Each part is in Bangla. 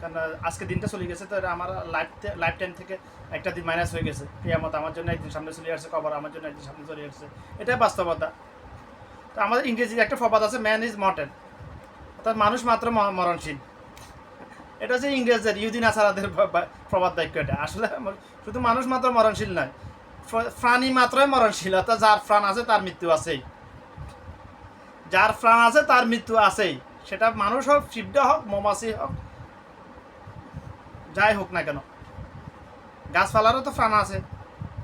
কারণ আজকে দিনটা চলে গেছে, তো আমার লাইফ লাইফ টাইম থেকে একটা দিন মাইনাস হয়ে গেছে। কেয়ামত আমার জন্য একদিন সামনে চলে আসছে, কবর আমার জন্য একদিন সামনে চলে আসছে। এটাই বাস্তবতা। তো আমাদের ইংরেজির একটা প্রবাদ আছে ম্যান ইজ মর্টেন অর্থাৎ মানুষ মাত্র মরণশীল। এটা হচ্ছে ইংরেজদের ইউদিন আসারাদের প্রবাদ বাক্য এটা। আসলে শুধু মানুষ মাত্র মরণশীল নয়, প্র- প্রাণী মাত্রই মরণশীল। অর্থাৎ যার প্রাণ আছে, তার মৃত্যু আছেই। যার প্রাণ আছে, তার মৃত্যু আছেই। সেটা মানুষ হোক শিবডা হোক, মৌমাছি হোক যাই হোক না কেন। গাছপালারও তো প্রাণ আছে।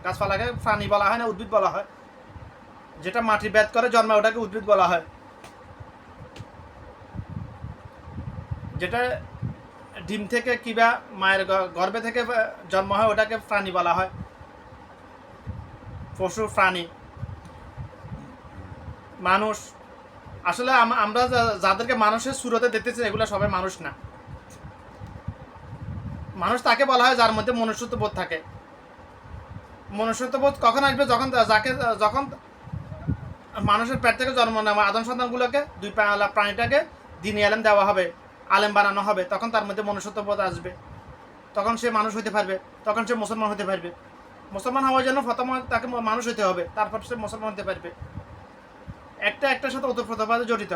গাছপালাকে প্রাণী বলা হয় না, উদ্ভিদ বলা হয়। যেটা মাটি বেদ করে জন্মে ওটাকে উদ্ভিদ বলা হয়। যেটা ডিম থেকে কিবা মায়ের গর্ভে থেকে জন্ম হয়, ওটাকে প্রাণী বলা হয়। পশু প্রাণী মানুষ। আসলে আমরা যাদেরকে মানুষের সুরতে দেখতেছি, এগুলো সবাই মানুষ না। মানুষ তাকে বলা হয় যার মধ্যে মনুষ্যত্ব বোধ থাকে। মনুষ্যত্ব বোধ কখন আসবে? যখন যাকে যখন মানুষের পেট থেকে জন্ম নেওয়া আদম সন্তানগুলোকে, দুই প্রাণীটাকে দিনী আলেম দেওয়া হবে, আলেম বানানো হবে, তখন তার মধ্যে মনুষ্যত্ব বোধ আসবে। তখন সে মানুষ হতে পারবে, তখন সে মুসলমান হতে পারবে। মুসলমান হওয়ার জন্য প্রথম তাকে মানুষ হতে হবে, তারপর সে মুসলমান হতে পারবে। একটা একটার সাথে ওতপ্রোতভাবে জড়িত।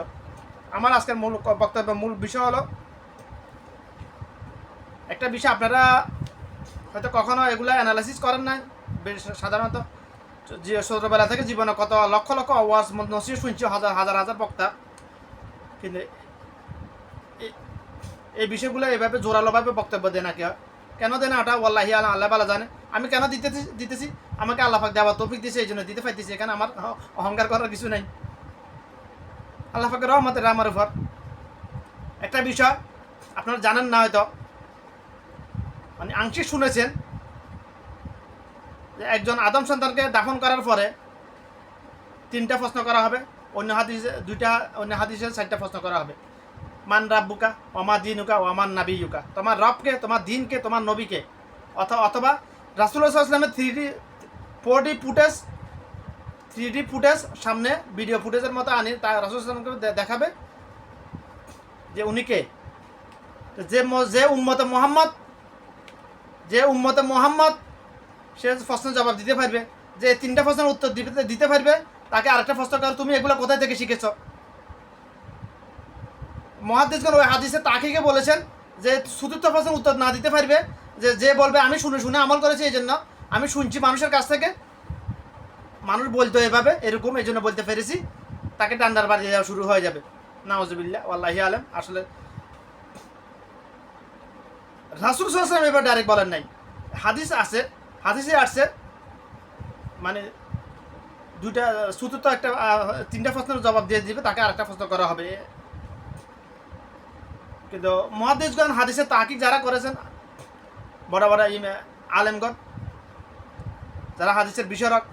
আমার আজকের মূল বক্তব্য মূল বিষয় হলো একটা বিষয়, আপনারা হয়তো কখনো এগুলো অ্যানালাইসিস করেন না সাধারণত। যে ছোটোবেলা থেকে জীবনে কত লক্ষ লক্ষ আওয়াজ নসিয়ে শুনছি, হাজার হাজার হাজার বক্তা। কিন্তু এই বিষয়গুলো এভাবে জোরালোভাবে বক্তব্য দেয় না কেউ। কেন দেয় না ওটা? আল্লাহ আল্লাহ বালা জানে। আমি কেন দিতেছি দিতেছি? আমাকে আল্লাহ পাক দেওয়া তৌফিক দিয়েছে এই জন্য দিতে পাইতেছি। এখানে আমার অহ- অহংকার করার কিছু নাই। আল্লাহ পাকের রহমতের আমার উপর। একটা বিষয়, আপনারা জানেন না হয়তো মানে আংশিক শুনেছেন যে একজন আদম সন্তানকে দাফন করার পরে তিনটা প্রশ্ন করা হবে, অন্য হাদিসে দুইটা, অন্য হাদিসে চারটা প্রশ্ন করা হবে। মান রাব্বুকা, ওমা দিনুকা ওমান নাবিয়ুকা। তোমার রবকে, তোমার দিনকে, তোমার নবীকে অথবা অথবা রাসুল্লাহ ইসলামের three D four D footage three D footage সামনে ভিডিও ফুটেজের মতো আনি, তা রাসুল ইসলামকে দেখাবে যে উনিকে যে যে উম্মতে মোহাম্মদ যে উম্মতে মোহাম্মদ, সে প্রশ্নের জবাব দিতে পারবে। যে তিনটা প্রশ্নের উত্তর দিতে দিতে পারবে, তাকে আরেকটা প্রশ্ন কর, তুমি এগুলো কোথায় থেকে শিখেছ? মহাদিসগণ ওই হাদিসে তাকিকে বলেছেন যে চতুর্থ প্রশ্নের উত্তর না দিতে পারবে, যে যে বলবে, আমি শুনে শুনে আমল করেছি এই জন্য। আমি শুনছি মানুষের কাছ থেকে। মানুষ বলতো এভাবে, এরকম, এই জন্য বলতে পেরেছি। তাকে ডান্ডার বাড়িয়ে দেওয়া শুরু হয়ে যাবে। নাওজবিল্লা আল্লাহি আলম। আসলে রাসুল সাল্লাম এবার ডাইরেক্ট বলেন নাই। হাদিস আছে, হাদিসে আসছে মানে দুইটা, চতুর্থ একটা তিনটা প্রশ্নের জবাব দিয়ে দিবে, তাকে আরেকটা প্রশ্ন করা হবে। কিন্তু মহাদেশগণ হাদিসে তাকিক যারা করেছেন, বড় বড় ইম, আলেমগণ, যারা হাদিসের বিশরক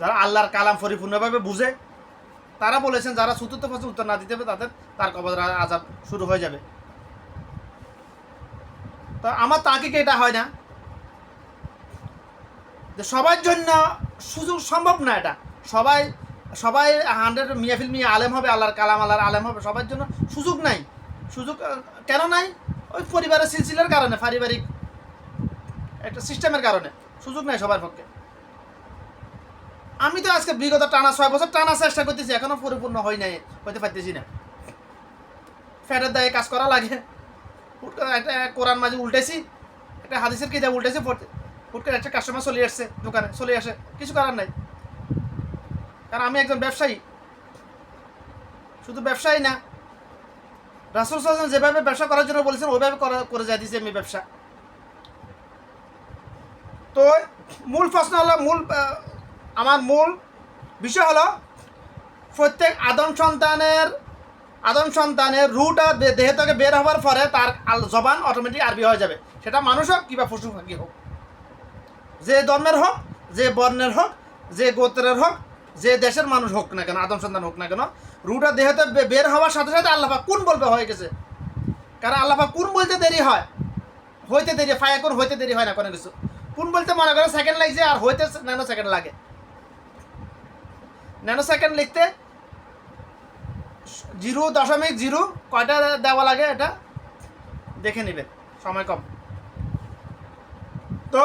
যারা আল্লাহর কালাম পরিপূর্ণভাবে বুঝে, তারা বলেছেন যারা চতুর্থ প্রশ্ন উত্তর না দিতে হবে তাদের তার কবর আজাব শুরু হয়ে যাবে। তো আমার তাকিকে এটা হয় না? যে সবার জন্য সুযোগ সম্ভব না এটা। সবাই সবাই হান্ড্রেড মিয়াফিল মিয়া আলেম হবে, আল্লাহর কালাম, আল্লাহর আলেম হবে, সবার জন্য সুযোগ নাই। সুযোগ কেন নাই? ওই পরিবারের সিলসিলার কারণে, পারিবারিক একটা সিস্টেমের কারণে। সুযোগ নাই সবার পক্ষে। আমি তো আজকে বিগত টানা ছয় বছর টানা চেষ্টা করতেছি, এখনও পরিপূর্ণ হয় নাই, হইতে পারতেছি না। ফ্যাটের দায়ে কাজ করা লাগে। হুট করে একটা কোরআন মাঝে উল্টেছি, একটা হাদিসের কিতাব উল্টেছি হুট করে একটা কাস্টমার চলে আসছে দোকানে, চলে আসে, কিছু করার নাই। কারণ আমি একজন ব্যবসায়ী। শুধু ব্যবসায়ী না, রাসুল সাল্লাম যেভাবে ব্যবসা করার জন্য বলেছেন, ওইভাবে করে যাই দিয়েছি আমি ব্যবসা। তো মূল প্রশ্ন হলো, মূল আমার মূল বিষয় হলো, প্রত্যেক আদম সন্তানের আদম সন্তানের রুটা দেহ থেকে বের হওয়ার পরে তার জবান অটোমেটিক আরবি হয়ে যাবে। সেটা মানুষ হোক কিংবা পশু পাখি হোক। যে ধর্মের হোক, যে বর্ণের হোক, যে গোত্রের হোক, যে দেশের মানুষ হোক না কেন, আদম সন্তান হোক না কেন রুটা দেহতে বের হওয়ার সাথে সাথে আল্লাহা কোন বলবে হয়ে গেছে? কারণ আল্লাহা কোন বলতে দেরি হয়? হইতে দেরি, ফায়া কোন হইতে দেরি হয় না কোনো কিছু। কোন বলতে মনে করে সেকেন্ড লাগছে আর হইতে ন্যানো সেকেন্ড লাগে। ন্যানো সেকেন্ড লিখতে জিরো দশমিক জিরো, কয়টা দেওয়া লাগে এটা? দেখে নেবেন সময় কম। তো,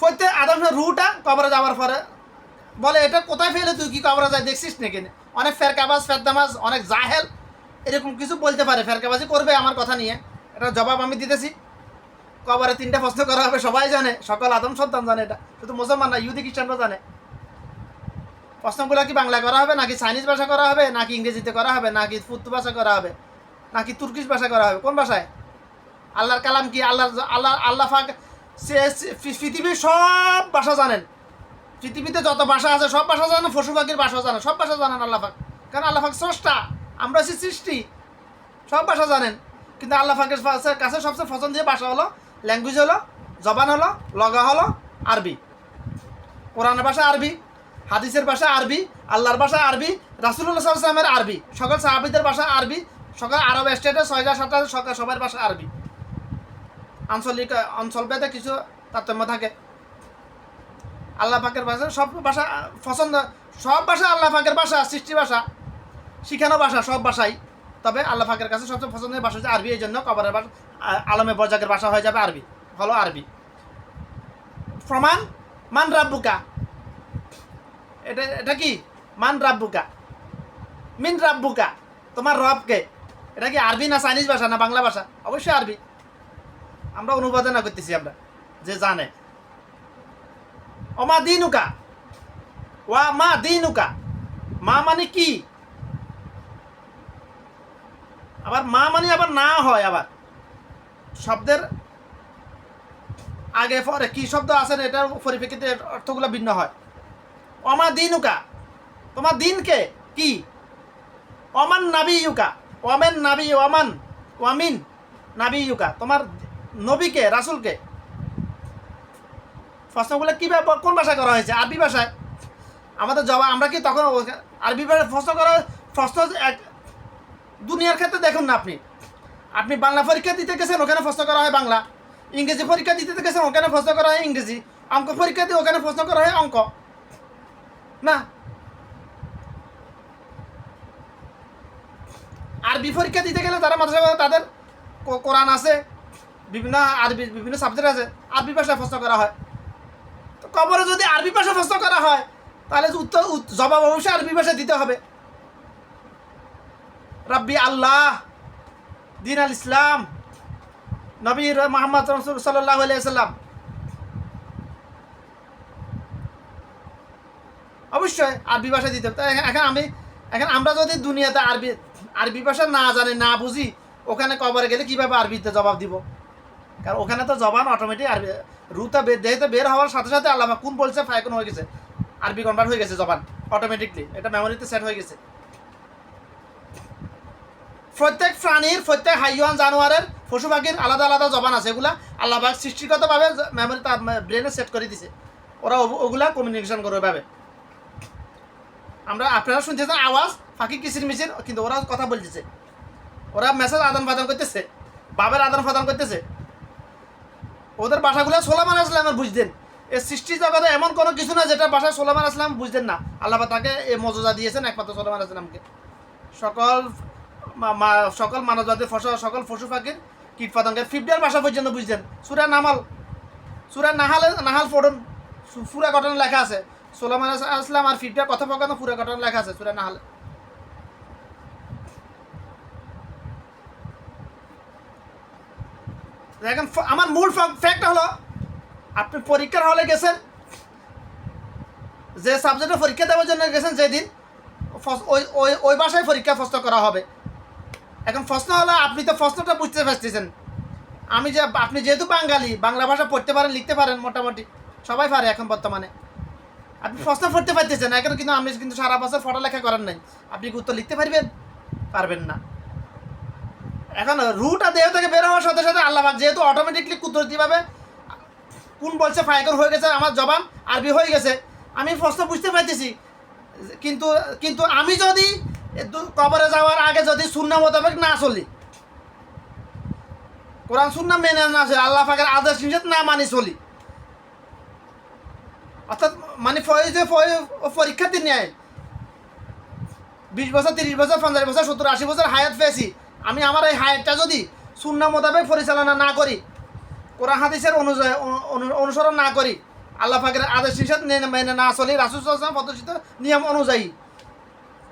প্রত্যেক আদম রুটা কবরে যাওয়ার পরে, বলে, এটা কোথায় ফেলে তুই কি কবরে যায় দেখছিস নাকি? অনেক ফেরকাবাজ, ফেরদামাজ, অনেক জাহেল, এরকম কিছু বলতে পারে। ফেরকাবাজি করবে আমার কথা নিয়ে। এটা জবাব আমি দিতেছি। কবরে তিনটা প্রশ্ন করা হবে, সবাই জানে। সকল আদম সন্তান জানে এটা। শুধু মুসলমান না, ইহুদি, খ্রিস্টানরা জানে। প্রশ্নগুলো কি বাংলা করা হবে? নাকি চাইনিজ ভাষা করা হবে? নাকি ইংরেজিতে করা হবে? নাকি ফুর্তু ভাষা করা হবে? নাকি তুর্কিশ ভাষা করা হবে? কোন ভাষায়? আল্লাহর কালাম কি? আল্লাহ আল্লাহ আল্লাহ ফাক পৃথিবীর সব ভাষা জানেন। পৃথিবীতে যত ভাষা আছে, সব ভাষা জানেন পাখির ভাষা জানেন, সব ভাষা জানেন আল্লাহ ফাক কারণ আল্লাহ ফাঁক স্রষ্টা। আমরা হচ্ছি সৃষ্টি। সব ভাষা জানেন। কিন্তু আল্লাহ ফাকের কাছে- কাছে সবচেয়ে পছন্দের ভাষা হলো ল্যাঙ্গুয়েজ হলো, জবান হলো, লগা হলো, আরবি। কোরআনের ভাষা আরবি। হাদিসের ভাষা আরবি, আল্লাহর ভাষা আরবি রাসুল্লাহ আরবি, সকল সাহাবিদের ভাষা আরবি, সকল আরব স্টেটের ছয়টা, সাতটা, সকল সবার ভাষা আরবি। আঞ্চলিক, অঞ্চল অঞ্চলভেদে কিছু তারতম্য থাকে। আল্লাহ পাকের ভাষা, সব ভাষা, পছন্দ, সব ভাষা আল্লাহ পাকের ভাষা, সৃষ্টি ভাষা, শিখানো ভাষা, সব ভাষাই। তবে আল্লাহ পাকের কাছে সবচেয়ে পছন্দের ভাষা হচ্ছে আরবি এই জন্য কবরের ভাষা আলমে বজাকের ভাষা হয়ে যাবে আরবি হলো আরবি। প্রমাণ মান রাব্বুকা এটা এটা কি? মান রাব্বুকা। মিন রাব্বুকা। তোমার রবকে। এটা কি আরবি না চাইনিজ ভাষা না বাংলা ভাষা? অবশ্যই আরবি। আমরা অনুবাদনা করতেছি আমরা, যে জানে। অমা দিনুকা। ওয়া মা দিনুকা। মা মানে কি? আবার মা মানে আবার না হয় আবার। শব্দের আগে পরে কি শব্দ আছে এটার পরিপ্রেক্ষিতে অর্থগুলো ভিন্ন হয়। অমা দিনুকা। তোমার দিনকে কি? অমান নাবি ইউকা ওয়ামেন নাবি, ওয়ামান, ওয়ামিন নাবি ইউকা তোমার নবীকে, রাসুলকে। প্রশ্নগুলো কী কোন ভাষায় করা হয়েছে? আরবি ভাষায়। আমাদের জবাব আমরা কি তখন আরবি ভাষায় প্রশ্ন করা প্রশ্ন এক- দুনিয়ার ক্ষেত্রে দেখুন না আপনি। আপনি বাংলা পরীক্ষা দিতে গেছেন, ওখানে প্রশ্ন করা হয় বাংলা। ইংরেজি পরীক্ষা দিতে গেছেন, ওখানে প্রশ্ন করা হয় ইংরেজি। অঙ্ক পরীক্ষা দিয়ে ওখানে প্রশ্ন করা হয় অঙ্ক। না। আরবি পরীক্ষা দিতে গেলে তারা মাদ্রাসা তাদের কোরআন আছে, বিভিন্ন আরবি, বিভিন্ন সাবজেক্ট আছে, আরবি ভাষায় প্রশ্ন করা হয়। তো কবরে যদি আরবি ভাষায় প্রশ্ন করা হয়, তাহলে উত্তর জবাব অবশ্যই আরবি ভাষায় দিতে হবে। রাব্বি আল্লাহ, দিন আল ইসলাম নবীর মোহাম্মদ রসুল সাল্লাহ সাল্লাম অবশ্যই আরবি ভাষা দিতে হবে। এখন আমি এখন আমরা যদি দুনিয়াতে আরবি আরবি ভাষা না জানি, না বুঝি, ওখানে কবরে গেলে কীভাবে আরবিতে জবাব দিব? কারণ ওখানে তো জবান অটোমেটিক আরবি রুতা দেহেতে বের হওয়ার সাথে সাথে আল্লাহ কোন বলছে ফায়কুন হয়ে গেছে। আরবি কনভার্ট হয়ে গেছে জবান অটোমেটিকলি এটা মেমোরিতে সেট হয়ে গেছে। প্রত্যেক প্রাণীর, প্রত্যেক হাইওয়ান, জানোয়ারের পশু পাখির আলাদা আলাদা জবান আছে। এগুলা আল্লাহ সৃষ্টিগতভাবে মেমোরি তার ব্রেনে সেট করে দিছে। ওরা ওগুলা কমিউনিকেশন করবে ভাবে আমরা আপনারা শুনতেছেন আওয়াজ ফাঁকি কিসির মিচির কিন্তু ওরা কথা বলতেছে। ওরা মেসেজ আদান প্রদান করতেছে বাবের আদান প্রদান করতেছে। ওদের ভাষাগুলো সোলামান আসলামের বুঝতেন। এই সৃষ্টি জগতে এমন কোনো কিছু না যেটা ভাষা সোলামান আসলাম বুঝতেন না। আল্লাহ তাকে এই মজুজা দিয়েছেন একমাত্র সোলামান আসলামকে। সকল সকল মানবজাতির ফসল, সকল পশু পাখির কীট পতঙ্গের ফিফটিয়ার ভাষা পর্যন্ত বুঝতেন। সুরা নামাল, সুরা নাহালে, নাহাল পড়ুন। সু- পুরা ঘটনা লেখা আছে সোলামান আসলাম আর ফিফটিয়ার কথোপকথন পুরা ঘটনা লেখা আছে, সুরা নাহালে। দেখেন আমার মূল ফ্যাক্ট হলো, আপনি পরীক্ষার হলে গেছেন, যে সাবজেক্টে পরীক্ষা দেওয়ার জন্য গেছেন যেদিন ওই ওই ওই ভাষায় পরীক্ষা প্রশ্ন করা হবে। এখন প্রশ্ন হলো, আপনি তো প্রশ্নটা বুঝতে পারতেছেন। আমি যে আপনি যেহেতু বাঙালি, বাংলা ভাষা পড়তে পারেন, লিখতে পারেন মোটামুটি, সবাই পারে এখন বর্তমানে। আপনি প্রশ্ন পড়তে পারতেছেন এখন কিন্তু আপনি কিন্তু সারা বছর পড়ালেখা করেন নাই। আপনি কি উত্তর লিখতে পারবেন? পারবেন না। এখন রুটা দেহ থেকে বের হওয়ার সাথে সাথে আল্লাহ যেহেতু অটোমেটিকলি কুদরতিভাবে কোন বলছে ফায়কর হয়ে গেছে, আমার জবান আরবি হয়ে গেছে, আমি প্রশ্ন বুঝতে পারতেছি। কিন্তু কিন্তু আমি যদি কবরে যাওয়ার আগে যদি শূন্য মোতাবেক না চলি, কোরআন শূন্য মেনে না চলি, আল্লাহ পাকের আদেশ নিষেধ না মানি চলি অর্থাৎ মানে ফয়ে যে ফয়ে পরীক্ষার্থী নেয়। বিশ বছর, তিরিশ বছর, পঞ্চাশ বছর, সত্তর, আশি বছর হায়াত পেয়েছি। আমি আমার এই হায়াতটা যদি শূন্য মোতাবেক পরিচালনা না করি, কোরআন, হাদিসের অনুযায়ী অনু- অনু- অনুসরণ না করি, আল্লাহ পাকের আদেশ মেনে- না চলি, রাসুল প্রদর্শিত নিয়ম অনুযায়ী।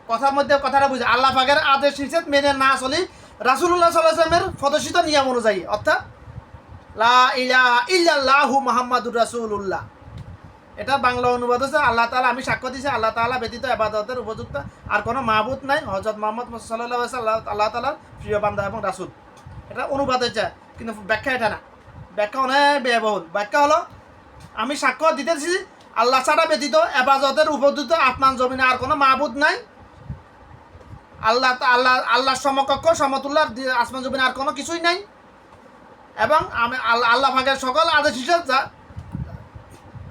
কথার মধ্যে কথাটা বুঝে, আল্লাহ পাকের আদেশ নিষেধ মেনে না চলি রাসুল্লাহ সাল্লামের প্রদর্শিত নিয়ম অনুযায়ী। অর্থাৎ, লা ইলাহা ইল্লাল্লাহু মুহাম্মাদুর রাসূলুল্লাহ। এটা বাংলা অনুবাদ হচ্ছে আল্লাহ তাআলা, আমি সাক্ষ্য দিছি, আল্লাহ তাআলা ব্যতীত ইবাদতের উপযুক্ত। আর কোনো মাহবুদ নাই, হযরত মুহাম্মদ সাল্লাল্লাহু আলাইহি সাল্লাম আল্লাহ তালার প্রিয় বান্দা এবং রাসূল। এটা অনুবাদ হচ্ছে কিন্তু ব্যাখ্যা এটা না। ব্যাখ্যা অনেক ব্যয়বহুল। ব্যাখ্যা হলো, আমি সাক্ষ্য দিতেছি আল্লাহ ছাড়া ব্যতীত এবাজতের উপযুক্ত আসমান জমিনে আর কোনো মাহবুদ নাই। আল্লাহ আল্লাহ, আল্লাহর সমকক্ষ সমতুল্লাহ আসমান জমিনে আর কোনো কিছুই নাই। এবং আমি, আল্লাহ আল্লাহ ভাগের সকল আদেশ হিসেবে যা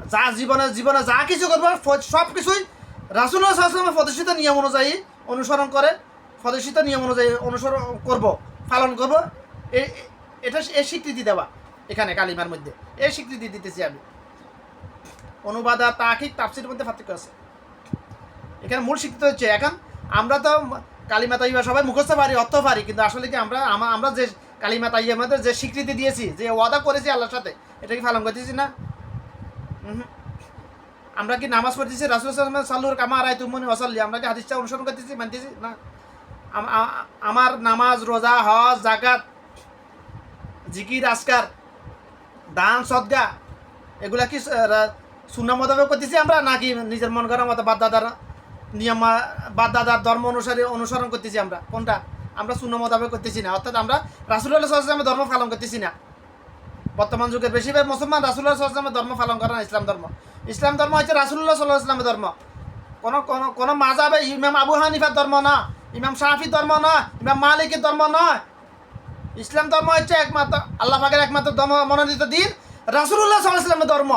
যা জীবনে জীবনে যা কিছু করব সব কিছুই রাসুল্লাহ সাল্লামের প্রতিষ্ঠিত নিয়ম অনুযায়ী অনুসরণ করে, প্রতিষ্ঠিত নিয়ম অনুযায়ী অনুসরণ করব, পালন করব। এ- এ- এটা এই স্বীকৃতি দেওয়া এখানে কালিমার মধ্যে। এই স্বীকৃতি দিতেছি আমি। অনুবাদ আর তাকিক তাফসির মধ্যে পার্থক্য আছে। এখানে মূল শিক্ষিত হচ্ছে এখন আমরা তো কালিমা তাইবা সবাই মুখস্থ পারি, অর্থ পারি, কিন্তু আসলে কি আমরা আমরা যে কালিমা তাইয়ের মধ্যে যে স্বীকৃতি দিয়েছি, যে ওয়াদা করেছি আল্লাহর সাথে, এটা কি পালন করতেছি না। আমরা কি নামাজ পড়তেছি? রাসুল সাল্লুর কামা আড়াই তুমনি অসাল্লি আমরা কি হাদিসটা অনুসরণ করতেছি? মানতেছি? না। আমার নামাজ, রোজা, হজ জাকাত জিকির আসকার দান, সদ্গা, এগুলা কি শূন্য মোতাবেক করতেছি আমরা? নাকি নিজের মন করার মতো বাদ দাদার নিয়ম বাদ দাদার ধর্ম অনুসারে অনুসরণ করতেছি আমরা? কোনটা? আমরা শূন্য মোতাবেক করতেছি না। অর্থাৎ আমরা রাসুল্লাহ সাল্লামের ধর্ম পালন করতেছি না। বর্তমান যুগের বেশিরভাগ মুসলমান রাসুল্লাহ সাল্লামের ধর্ম পালন করে না, ইসলাম ধর্ম। ইসলাম ধর্ম হচ্ছে রাসুল্লাহ সাল্লাহ ইসলামের ধর্ম। কোনো কোনো কোনো মাজাবে ইমাম আবু হানিফার ধর্ম না, ইমাম শাহির ধর্ম না, ইমাম মালিকের ধর্ম নয় ইসলাম ধর্ম হচ্ছে একমাত্র, আল্লাহ পাকের একমাত্র ধর্ম, মনোনীত দিন রাসুল্লাহ সাল্লাহ ইসলামের ধর্ম।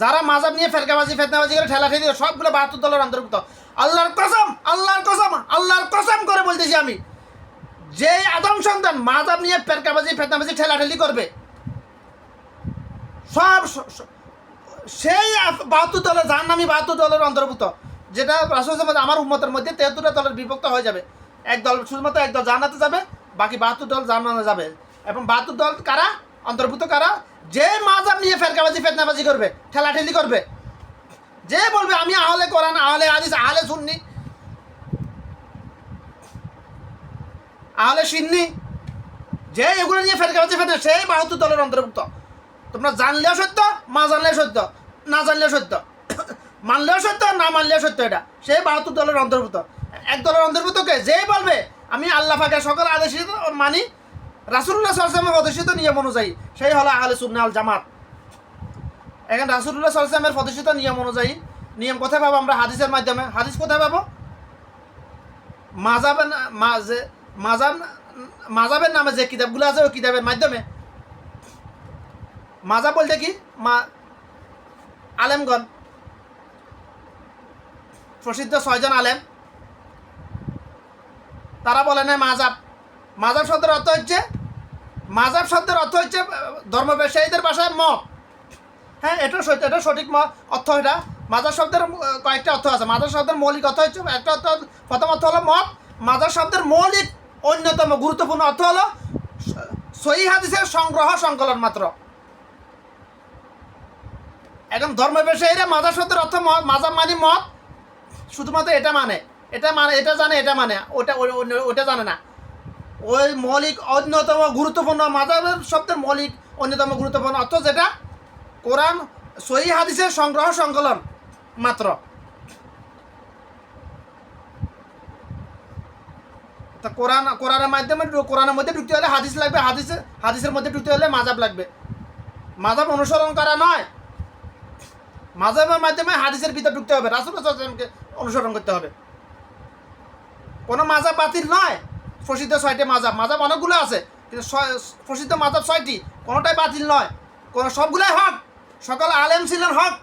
যারা মাজাব নিয়ে ফেরকাবাজি, ফেতনাবাজি করে ঠেলা ঠেলি সবগুলো বাহাত্তর দলের অন্তর্ভুক্ত। আল্লাহর কসম আল্লাহর কসম আল্লাহর কসম করে বলতেছি আমি। যে আদম সন্তান মাজাব নিয়ে ফেরকাবাজি ফেতনাবাজি, ঠেলাঠেলি করবে, সব সেই বাহাত্তর দলের যার নামই বাহাত্তর দলের অন্তর্ভুক্ত, যেটা রাসুল আমার উম্মতের মধ্যে তেহাত্তরটা দলের বিভক্ত হয়ে যাবে। এক দল শুধুমাত্র এক দল জান্নাতে যাবে, বাকি বাহাত্তর দল জান্নাতে যাবে। এবং বাহাত্তর দল কারা? অন্তর্ভুক্ত কারা? যে মাজাব নিয়ে ফেরকাবাজি, ফেতনাবাজি করবে, ঠেলাঠেলি করবে। যে বলবে, আমি আহলে কোরআন, আহলে হাদিস, আহলে সুন্নি আহলে সিন্নি, যে এগুলো নিয়ে ফেরকাবাজি ফেতনা সেই বাহাত্তর দলের অন্তর্ভুক্ত। তোমরা জানলেও সত্য মা জানলেও সত্য, না জানলেও সত্য, মানলেও সত্য, না মানলেও সত্য এটা। সেই বাহাত্তর দলের অন্তর্ভুক্ত। এক দলের অন্তর্ভুক্তকে যে বলবে, আমি আল্লাহ পাকের সকল আদেশ মানি রাসুল্লাহ সাল্লামের প্রদর্শিত নিয়ম অনুযায়ী, সেই হলো আহলে সুন্না আল জামাত। এখন রাসুল্লাহ সাল্লামের প্রদর্শিত নিয়ম অনুযায়ী, নিয়ম কোথায় পাবো আমরা? হাদিসের মাধ্যমে। হাদিস কোথায় পাবো? মাজাবের না- মাঝে মাজাব মাজাবের নামে যে কিতাবগুলো আছে, ওই কিতাবের মাধ্যমে। মাজাব বলতে কি? মা আলেমগণ। প্রসিদ্ধ ছয়জন আলেম। তারা বলে না মাজাব। মাজাব শব্দের অর্থ হচ্ছে মাজাব শব্দের অর্থ হচ্ছে ধর্ম ব্যবসায়ীদের ভাষায় মত হ্যাঁ এটা এটা সঠিক অর্থ এটা। মাজার শব্দের কয়েকটা অর্থ আছে। মাজার শব্দের মৌলিক অর্থ হচ্ছে একটা অর্থ প্রথম অর্থ হলো মত মাজার শব্দের মৌলিক অন্যতম গুরুত্বপূর্ণ অর্থ হলো সহি হাদিসের সংগ্রহ সংকলন মাত্র। এখন ধর্ম ব্যবসায়ীরা মাজার শব্দের অর্থ ম- মাজাব মানে মত শুধুমাত্র এটা মানে। এটা মানে এটা জানে, এটা মানে। ওটা ওটা জানে না। ওই মৌলিক অন্যতম গুরুত্বপূর্ণ মাজাবের শব্দের মৌলিক অন্যতম গুরুত্বপূর্ণ অর্থ যেটা কোরআন সহি হাদিসের সংগ্রহ সংকলন মাত্র। তা কোরআন, কোরআনের মাধ্যমে কোরআনের মধ্যে ঢুকতে হলে হাদিস লাগবে হাদিসের হাদিসের মধ্যে ঢুকতে হলে মাজাব লাগবে। মাজাব অনুসরণ করা নয়। মাজাবের মাধ্যমে হাদিসের ভিতর ঢুকতে হবে, রাসুল অনুসরণ করতে হবে। কোনো মাজাব বাতিল নয়। প্রসিদ্ধ ছয়টি মাজাব মাজাব অনেকগুলো আছে, কিন্তু প্রসিদ্ধ মাজাব ছয়টি কোনোটাই বাতিল নয়। কোনো সবগুলাই হক, সকল আলেম ছিলেন হক,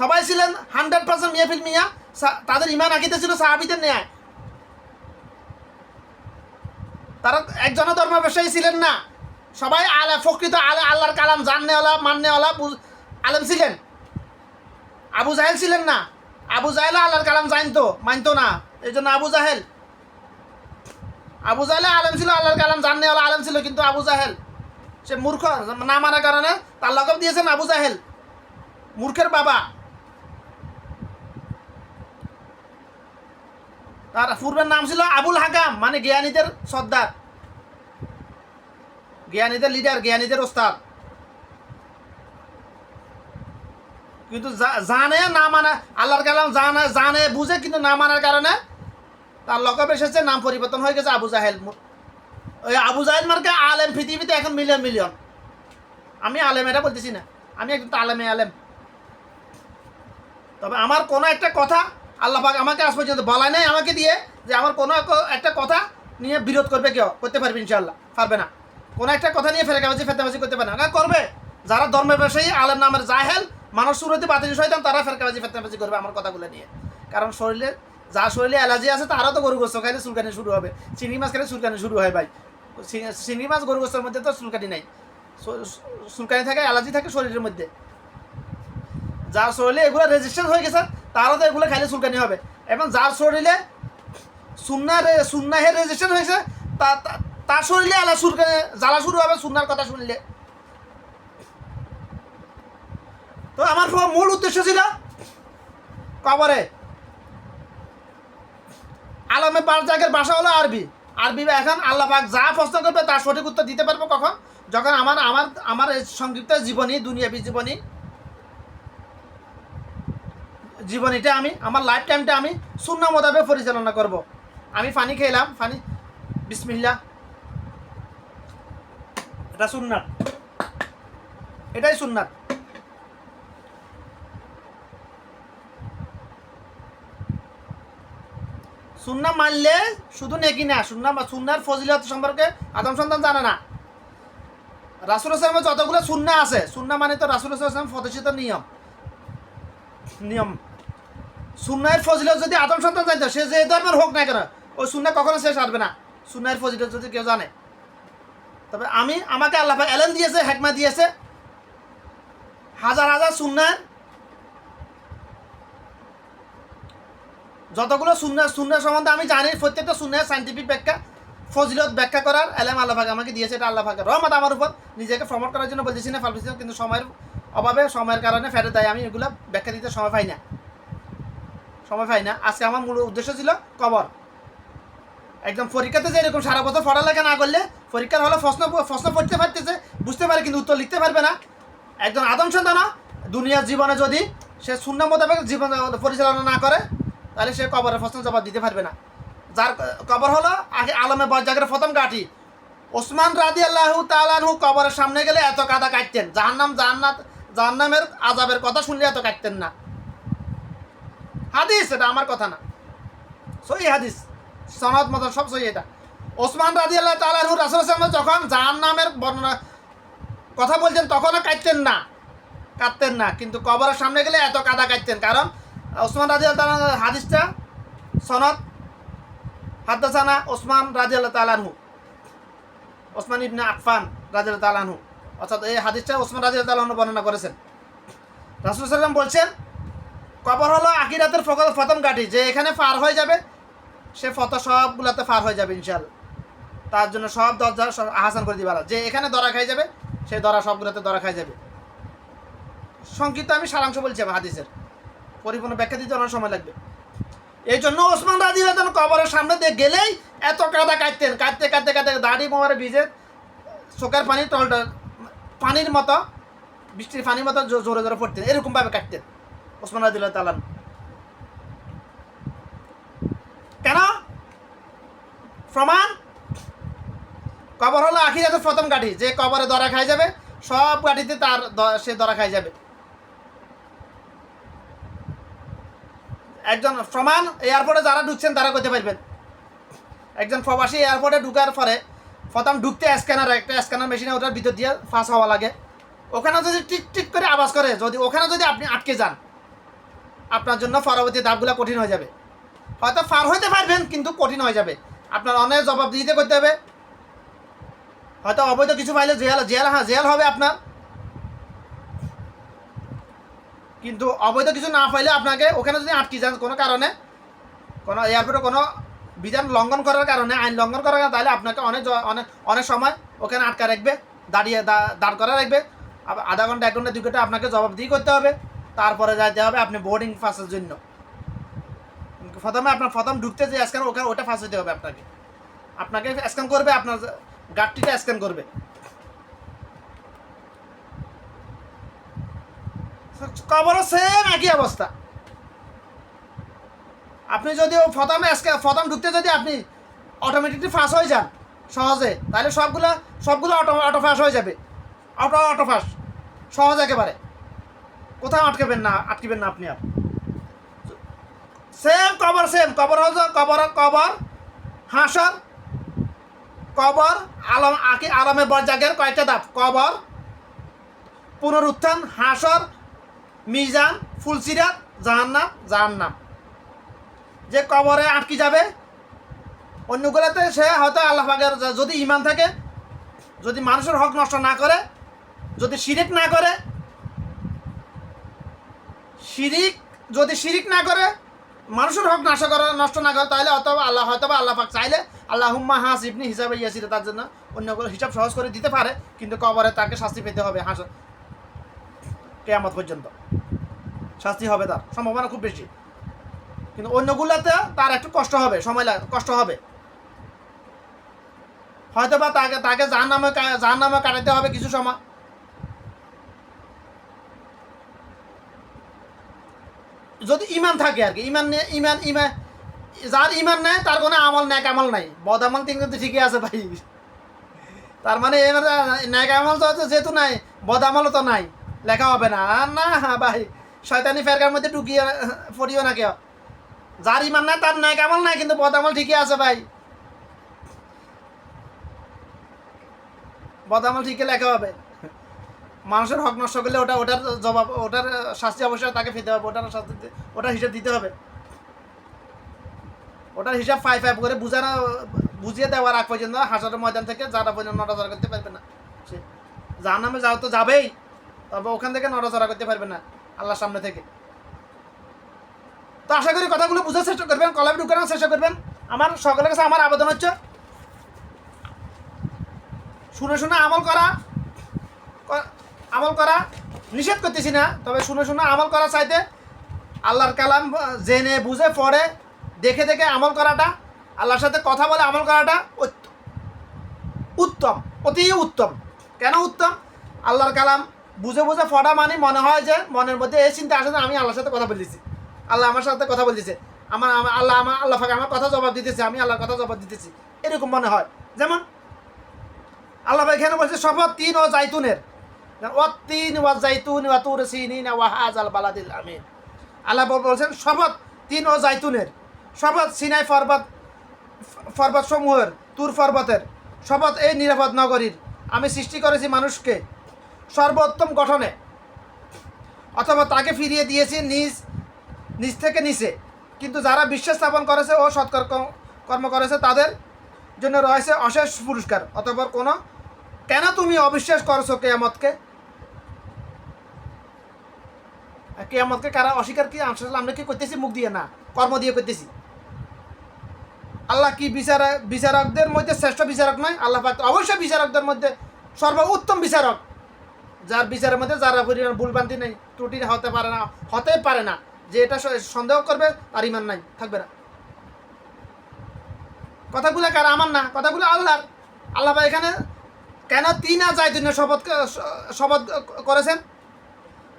সবাই ছিলেন হান্ড্রেড পার্সেন্ট মিয়াফিল মিয়া তাদের ইমান আকিতে ছিল সাহাবিদের ন্যায়। তারা একজনও ধর্ম ব্যবসায়ী ছিলেন না। সবাই আলে প্রকৃত আলে আল্লাহর কালাম, জাননেওয়ালা, মাননেওয়ালা আলেম ছিলেন। আবু জাহেল ছিলেন না। আবু জাহেল আল্লাহর কালাম জানতো, মানতো না। এই জন্য আবু জাহেল। আবু জাহেল আলেম ছিল, আল্লাহর কালাম জাননে ওলা আলেম ছিল, কিন্তু আবু জাহেল, সে মূর্খ, না মানার কারণে তার লকব দিয়েছেন আবু জাহেল। মূর্খের বাবা। তার পূর্বের নাম ছিল আবুল হাকাম মানে জ্ঞানীদের সর্দার। জ্ঞানীদের লিডার জ্ঞানীদের ওস্তাদ। কিন্তু জানে না মানে আল্লাহর কালাম জানে জানে, বুঝে, কিন্তু না মানার কারণে তার লকব এসেছে, নাম পরিবর্তন হয়ে গেছে আবু জাহেল ওই আবু জাহেল মার্কে আলেম, পৃথিবীতে এখন মিলিয়ন মিলিয়ন আমি আলেম, এটা বলতেছি না। আমি একজন আলেমে আলেম। তবে আমার কোনো একটা কথা আল্লাহ পাক আমাকে আজ পর্যন্ত বলায় নাই, আমাকে দিয়ে যে আমার কোনো এক- একটা কথা নিয়ে বিরোধ করবে কেউ, করতে পারবে ইনশাল্লাহ পারবে না। কোনো একটা কথা নিয়ে ফেরেকাবাজি ফেতেবাজি করতে পারে না। করবে, যারা ধর্মের ব্যবসায়ী, আলেম নামের জাহেল, মানুষ সুরতি, বাতিল, শয়তান, তারা ফেরকাবাজি ফেতেবাজি করবে আমার কথাগুলো নিয়ে। কারণ শরীরে, যা শরীরে অ্যালার্জি আছে তারা তো গরু গোস্ত খাইলে চুলকানি শুরু হবে। চিংড়ি মাছ খেলে চুলকানি শুরু হয় ভাই। চিংড়ি মাছ গরু গোস্তের মধ্যে তো চুলকানি নাই। চুলকানি থাকে, অ্যালার্জি থাকে শরীরের মধ্যে। যার শরীরে এগুলো রেজিস্ট্রেশন হয়ে গেছে তারও তো এগুলো খাইলে চুলকানি হবে। এবং যার শরীরে সুন্নার সুন্নাহের রেজিস্ট্রেশন হয়েছে, তা তার শরীরে আলা চুলকানি জ্বালা শুরু হবে সুন্নার কথা শুনলে। তো আমার মূল উদ্দেশ্য ছিল কবরে। আলমে বারজাকের ভাষা হলো আরবি। আরবি এখন আল্লাহ পাক যা প্রশ্ন করবে তার সঠিক উত্তর দিতে পারব কখন? যখন আমার আমার আমার সংক্ষিপ্ত জীবনী, দুনিয়াবী জীবনী জীবনীটা আমি, আমার লাইফ টাইমটা আমি শূন্য মোতাবেক পরিচালনা করব। আমি পানি খেলাম পানি বিসমিল্লা এটা সুন্নাত। এটাই সুন্নাত। সুন্না মানলে শুধু নেকি না, সুন্না সুন্নার ফজিলত সম্পর্কে আদম সন্তান জানে না। রাসুল আসলামের যতগুলো সুন্না আছে, সুন্না মানে তো রাসুল আসলাম প্রতিষ্ঠিত নিয়ম। নিয়ম। সুন্নায়ের ফজিলত যদি আদম সন্তান জানতো, সে যে ধর্মের হোক না কেন, ওই সুন্না কখনো শেষ আসবে না। সুন্নায়ের ফজিলত যদি কেউ জানে। তবে আমি, আমাকে আল্লাহ এলেন দিয়েছে হেকমা দিয়েছে। হাজার হাজার সুন্নার যতগুলো সুন্না সুন্না সম্বন্ধে আমি জানি, প্রত্যেকটা সুন্নার সাইন্টিফিক ব্যাখ্যা, ফজিলত ব্যাখ্যা করার এলাম আল্লাহ পাক আমাকে দিয়েছে, এটা আল্লাহ পাকের রহমত আমার উপর। নিজেকে প্রমোট করার জন্য বলতেছি না, ফালতেছি কিন্তু সময়ের অভাবে, সময়ের কারণে ফেরত দেয় আমি এগুলো ব্যাখ্যা দিতে সময় পাই না। সময় পাই না। আজকে আমার মূল উদ্দেশ্য ছিল কবর। একদম পরীক্ষাতে যে এরকম সারা বছর পড়ালেখা না করলে পরীক্ষার হলে প্রশ্ন প্রশ্ন পড়তে পারতেছে, বুঝতে পারে কিন্তু উত্তর লিখতে পারবে না। একজন আদম সন্তান দুনিয়ার জীবনে যদি সে শূন্য মোতাবেক জীবন পরিচালনা না করে, তাহলে সে কবরের প্রশ্ন জবাব দিতে পারবে না। যার কবর হলো আগে আলমে বজ্জাগের প্রথম গাঠি ওসমান রাদি আল্লাহ তালানহু কবরের সামনে গেলে এত কাদা কাটতেন। জাহান্নাম জাহান্নাত জাহান্নামের আজাবের কথা শুনলে এত কাটতেন না। হাদিস এটা আমার কথা না। সই হাদিস, সনদ মত সব সই এটা। ওসমান রাজি আল্লাহ তালাহু রাসুল আসলাম যখন জাহান নামের বর্ণনা কথা বলছেন, তখনও কাঁদতেন না। কাঁদতেন না, কিন্তু কবরের সামনে গেলে এত কাদা কাটতেন কারণ ওসমান রাজি আল্লাহ হাদিসটা সনদ, হাদ্দাসানা ওসমান রাজি আল্লাহ তালাহু ওসমান ইবনে আফফান রাজি আল্লাহ তালাহু অর্থাৎ এই হাদিসটা ওসমান রাজি আল্লাহ বর্ণনা করেছেন। রাসুল সাল্লাম বলছেন কবর হলো আখিরাতের প্রথম গাঠি যে এখানে পার হয়ে যাবে, সে ফত সবগুলোতে পার হয়ে যাবে ইনশাল। তার জন্য সব দরজা আহাসান করে দিবার যে এখানে দরা খাই যাবে, সে দরা সবগুলোতে দরা খাই যাবে। সংক্ষিপ্ত আমি সারাংশ বলছি আমার হাদিসের। পরিপূর্ণ ব্যাখ্যা দিতে অনেক সময় লাগবে। এই জন্য ওসমান রাজি যখন কবরের সামনে দিয়ে গেলেই এত কাদা কাটতেন। কাটতে কাটতে কাটতে দাড়ি মোমারে ভিজে চোখের পানি টলটা পানির মতো, বৃষ্টির পানির মতো জোরে জোরে পড়তেন। এরকমভাবে কাটতেন। ওসমান রাদিল্লাহ তালান কেন? প্রমাণ? কবর হলো আখিরাতের প্রথম গাঠি। যে কবরে দরা খাই যাবে, সব গাঠিতে তার সে দরা খাই যাবে। একজন প্রমাণ এয়ারপোর্টে যারা ঢুকছেন, তারা করতে পারবেন। একজন প্রবাসী এয়ারপোর্টে ঢুকার পরে প্রথম ঢুকতে স্ক্যানার, একটা স্ক্যানার মেশিনে ওটার ভিতর দিয়ে ফাঁস হওয়া লাগে। ওখানে যদি টিক টিক করে আওয়াজ করে, যদি ওখানে যদি আপনি আটকে যান আপনার জন্য পরবর্তী ধাপগুলো কঠিন হয়ে যাবে। হয়তো পার হইতে পারবেন, কিন্তু কঠিন হয়ে যাবে। আপনার অনেক জবাব দিতে করতে হবে। হয়তো অবৈধ কিছু পাইলে জেল জেল হ্যাঁ জেল হবে আপনার। কিন্তু অবৈধ কিছু না পাইলে আপনাকে ওখানে যদি আটকে যান কোনো কারণে, কোনো এয়ারপোর্টে কোনো বিধান লঙ্ঘন করার কারণে, আইন লঙ্ঘন করার কারণে, তাহলে আপনাকে অনেক অনেক অনেক সময় ওখানে আটকা রাখবে, দাঁড়িয়ে দাঁড় করা রাখবে। আধা ঘণ্টা, এক ঘণ্টা, দুই ঘণ্টা আপনাকে জবাবদিহি করতে হবে। তারপরে যাইতে হবে আপনি বোর্ডিং পাসের জন্য। প্রথমে আপনার প্রথম ঢুকতে যে স্ক্যান ওখানে ওটা ফাঁস হতে হবে আপনাকে। আপনাকে স্ক্যান করবে, আপনার গাড়িটা স্ক্যান করবে। কবরও সেম একই অবস্থা। আপনি যদি প্রথমে প্রথম ঢুকতে যদি আপনি অটোমেটিকলি ফাঁস হয়ে যান, সহজে, তাহলে সবগুলো সবগুলো অটো অটো ফাঁস হয়ে যাবে। অটো অটো ফাঁস সহজ একেবারে। কোথাও আটকাবেন না, আটকিবেন না আপনি আর। সেম কবর সেম কবর হচ্ছে কবর কবর, হাসর, কবর, আলম আকি আলমে বরজাগের কয়টা ধাপ? কবর, পুনরুত্থান, হাসর, মিজান, ফুলসিরাত, জাহান্নাম জাহান্নাম। যে কবরে আটকে যাবে, অন্যগুলোতে সে হয়তো আল্লাহ পাকের যদি ইমান থাকে, যদি মানুষের হক নষ্ট না করে, যদি শিরিক না করে শিরিক, যদি শিরিক না করে, মানুষের হক নাশ করে, নষ্ট না করে, তাহলে অথবা আল্লাহ হয়তো বা আল্লাহ পাক চাইলে আল্লাহ হুম্মা হাস ইবনি হিসাবে ইয়াছিল তার জন্য অন্যগুলো হিসাব সহজ করে দিতে পারে, কিন্তু কবরে তাকে শাস্তি পেতে হবে হাস কেয়ামত পর্যন্ত। শাস্তি হবে তার, সম্ভাবনা খুব বেশি। কিন্তু অন্যগুলোতে তার একটু কষ্ট হবে, সময় লাগে, কষ্ট হবে। হয়তো বা তাকে তাকে যার নামে যার নামে কাটাতে হবে কিছু সময়। যদি ইমান থাকে আর কি, ইমান ইমান ইমান, যার ইমান নেই, তার কোনো আমল, ন্যাক আমল নাই। বদ আমল তিন কিন্তু ঠিকই আছে ভাই। তার মানে ন্যাক আমল তো যেহেতু নাই, বদ আমলও তো নাই, লেখা হবে না। না হ্যাঁ ভাই, শয়তানি ফেরকার মধ্যে ঢুকিয়ে পড়িও না কেউ। যার ইমান নাই, তার ন্যাক আমল নাই, কিন্তু বদ আমল ঠিকই আছে ভাই। বদ আমল ঠিকই লেখা হবে। মানুষের হক নষ্ট করলে ওটা, ওটার জবাব, ওটার শাস্তি অবশ্যই তাকে পেতে হবে, ওটার শাস্তি ওটার হিসাব দিতে হবে। ওটার হিসাব ফাইভ ফাইভ করে বুঝানো, বুঝিয়ে দেওয়ার আগ পর্যন্ত হাসারের ময়দান থেকে যারা পর্যন্ত নড়াচড়া করতে পারবে না, সে যার নামে যাও তো যাবেই তবে ওখান থেকে নড়াচড়া করতে পারবে না, আল্লাহর সামনে থেকে। তো আশা করি কথাগুলো বুঝার চেষ্টা করবেন কলাপে ঢুকানোর চেষ্টা করবেন। আমার সকলের কাছে আমার আবেদন হচ্ছে, শুনে শুনে আমল করা আমল করা নিষেধ করতেছি না, তবে শুনে শুনে, আমল করা চাইতে আল্লাহর কালাম জেনে, বুঝে, পড়ে, দেখে দেখে আমল করাটা, আল্লাহর সাথে কথা বলে আমল করাটা উত্তম, অতি উত্তম। কেন উত্তম? আল্লাহর কালাম বুঝে বুঝে, পড়া মানে মনে হয় যে মনের মধ্যে এই চিন্তা আসে আমি আল্লাহর সাথে কথা বলতেছি। আল্লাহ আমার সাথে কথা বলতেছে। আমার আমার- আল্লাহ আমার আল্লাহ ফাঁকে আমার কথা জবাব দিতেছে, আমি আল্লাহর কথা জবাব দিতেছি। এরকম মনে হয়। যেমন আল্লাহ ভাই এখানে বলছে শপথ তিন ও জাইতুনের। ওয়াত্তিন ওয়া জাইতুন ওয়া তুর সিনিন ওয়া হাজাল বালাদিল আমিন। আল্লাহ বলছেন, শপথ তিন ও জাইতুনের শপথ সিনাই পর্বত পর্বত সমূহের, তুর পর্বতের, শপথ এই নিরাপদ নগরীর, আমি সৃষ্টি করেছি মানুষকে সর্বোত্তম গঠনে, অথবা তাকে ফিরিয়ে দিয়েছি নিজ নিজ থেকে নিচে। কিন্তু যারা বিশ্বাস স্থাপন করেছে ও সৎকর কর্ম- করেছে, তাদের জন্য রয়েছে অশেষ পুরস্কার। অতঃপর কোনো, কেন তুমি অবিশ্বাস করছ কেয়ামতকে আর কেয়ামতকে কারা অস্বীকার কি আসলে আমরা কি করতেছি? মুখ দিয়ে না, কর্ম দিয়ে করতেছি। আল্লাহ কি বিচার, বিচারকদের মধ্যে শ্রেষ্ঠ বিচারক নয়? আল্লাহ পাক অবশ্যই বিচারকদের মধ্যে সর্বোত্তম বিচারক। যার বিচারের মধ্যে যারা পরিমাণ ভুলভ্রান্তি নেই, ত্রুটি হতে পারে না হতে পারে না, যে এটা সন্দেহ করবে, তার ইমান নাই, থাকবে না। কথাগুলো কার আমার না, কথাগুলো আল্লাহর। আল্লাহ এখানে কেন তিন আর জায়তুন্য শপথ শপথ করেছেন?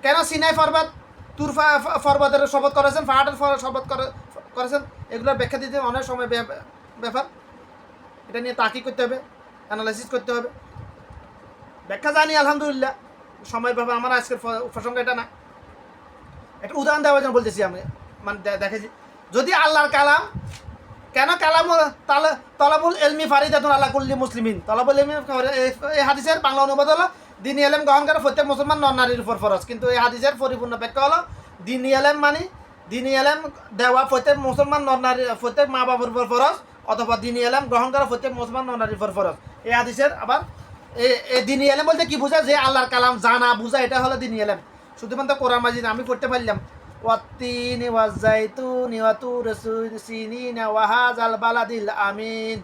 কেন সিনাই পর্বত তুর ফা- ফা- পর্বতের শপথ করেছেন পাহাড়ের ফ- শপথ করে- করেছেন। এগুলোর ব্যাখ্যা দিতে অনেক সময় ব্যাপ- ব্যাপার। এটা নিয়ে তাকি করতে হবে অ্যানালাইসিস করতে হবে। ব্যাখ্যা জানি, আলহামদুলিল্লাহ। সময় ব্যাপার আমার আজকের প্রসঙ্গ এটা না। একটা উদাহরণ দেওয়ার জন্য বলতেছি আমি মানে দেখেছি। যদি আল্লাহর কালাম, কেন কালাম তালে, তলাবুল এলমি ফারিদাতুন আল্লাহ কুল্লি মুসলিমিন? তলাবুল এলমি এই হাদিসের বাংলা অনুবাদ হলো দিনী এলেম গ্রহণ করে প্রত্যেক মুসলমান নন নারীর উপর ফরজ কিন্তু এই হাদিসের পরিপূর্ণ ব্যাখ্যা হলো, দিনী এলেম মানে দিনী এলেম দেওয়া প্রত্যেক মুসলমান নন নারী প্রত্যেক মা বাবার উপর ফরজ অথবা দিনী এলেম গ্রহণ করা প্রত্যেক মুসলমান নন নারীর উপর ফরজ এই হাদিসের আবার দিনী এলেম বলতে কি বোঝায় যে আল্লাহর কালাম জানা, বুঝা, এটা হলো দিনী এলেম। শুধুমাত্র কোরআন মাজিদ আমি পড়তে পারলাম। ওয়াত্তিনি ওয়াজাইতুনি ওয়াতুর সিনিনা ওয়াহাজাল বালাদিল আমিন।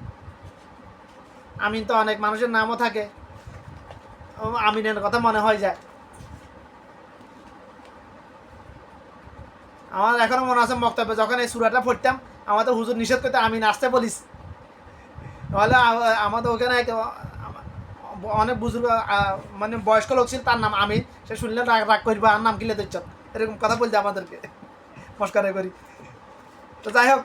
আমিন তো অনেক মানুষের নামও থাকে। আমিনের কথা মনে হয় যায়। আমার এখনও মনে আছে বক্তব্যে যখন এই সুরাটা পড়তাম আমাদের হুজুর নিষেধ করতে আমিন আসতে বলিস। তাহলে আমাদের ওখানে অনেক বুজুর্গ মানে বয়স্ক লোক ছিল, তার নাম আমিন। সে শুনলে রাগ রাগ করবে, আর নাম কিলে দিচ্ছ এরকম কথা বলছে আমাদেরকে। মস্কারে করি। তো যাই হোক।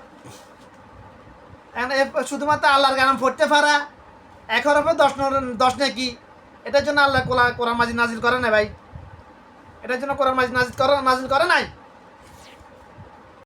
এখন শুধুমাত্র আল্লাহর গান পড়তে পারা হরফে দশ দশ নাকি? এটার জন্য আল্লাহ কোলা কোরআন মাজিদ নাজিল করে না ভাই? এটার জন্য কোরআন মাজিদ নাজিল করে নাজিল করে নাই?